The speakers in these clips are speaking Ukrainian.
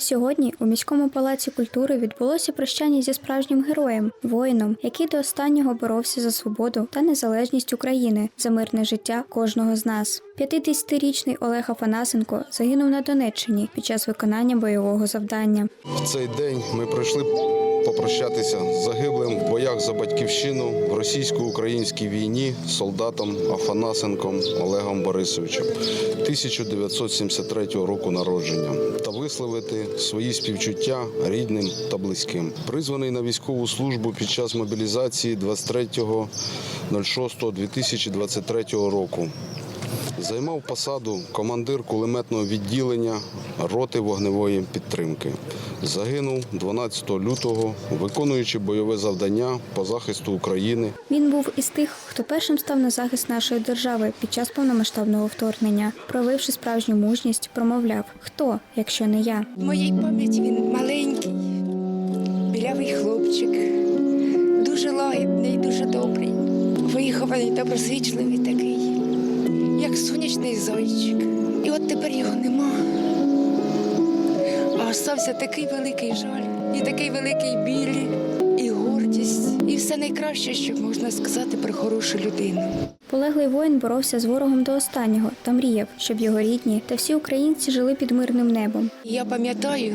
Сьогодні у міському палаці культури відбулося прощання зі справжнім героєм, воїном, який до останнього боровся за свободу та незалежність України, за мирне життя кожного з нас. 50-річний Олег Афанасенко загинув на Донеччині під час виконання бойового завдання. В цей день ми прийшли попрощатися загиблим в боях за батьківщину в російсько-українській війні солдатом Афанасенком Олегом Борисовичем 1973 року народження та висловити свої співчуття рідним та близьким. Призваний на військову службу під час мобілізації 23.06.2023 року. Займав посаду командир кулеметного відділення роти вогневої підтримки. Загинув 12 лютого, виконуючи бойове завдання по захисту України Він був із тих, хто першим став на захист нашої держави під час повномасштабного вторгнення. Проявивши справжню мужність, промовляв: хто, якщо не я? В моїй пам'яті він маленький, білявий хлопчик, дуже лагідний, дуже добрий, вихований, доброзичливий такий, як сонячний зайчик. І от тепер його нема. А остався такий великий жаль, і такий великий біль, і гордість, і все найкраще, що можна сказати про хорошу людину. Полеглий воїн боровся з ворогом до останнього та мріяв, щоб його рідні та всі українці жили під мирним небом. Я пам'ятаю,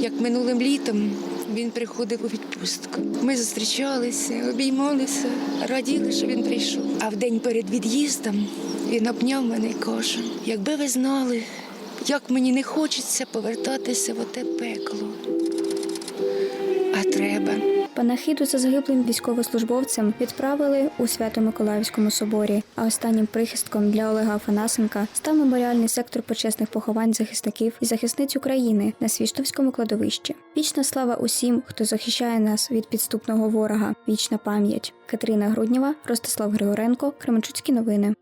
як минулим літом він приходив у відпустку. Ми зустрічалися, обіймалися, раділи, що він прийшов. А в день перед від'їздом він обняв мене і каже: якби ви знали, як мені не хочеться повертатися в оте пекло. А треба. Панахиду за загиблим військовослужбовцем відправили у Свято-Миколаївському соборі. А останнім прихистком для Олега Афанасенка став меморіальний сектор почесних поховань захисників і захисниць України на Свіштовському кладовищі. Вічна слава усім, хто захищає нас від підступного ворога. Вічна пам'ять. Катерина Груднєва, Ростислав Григоренко, Кременчуцькі новини.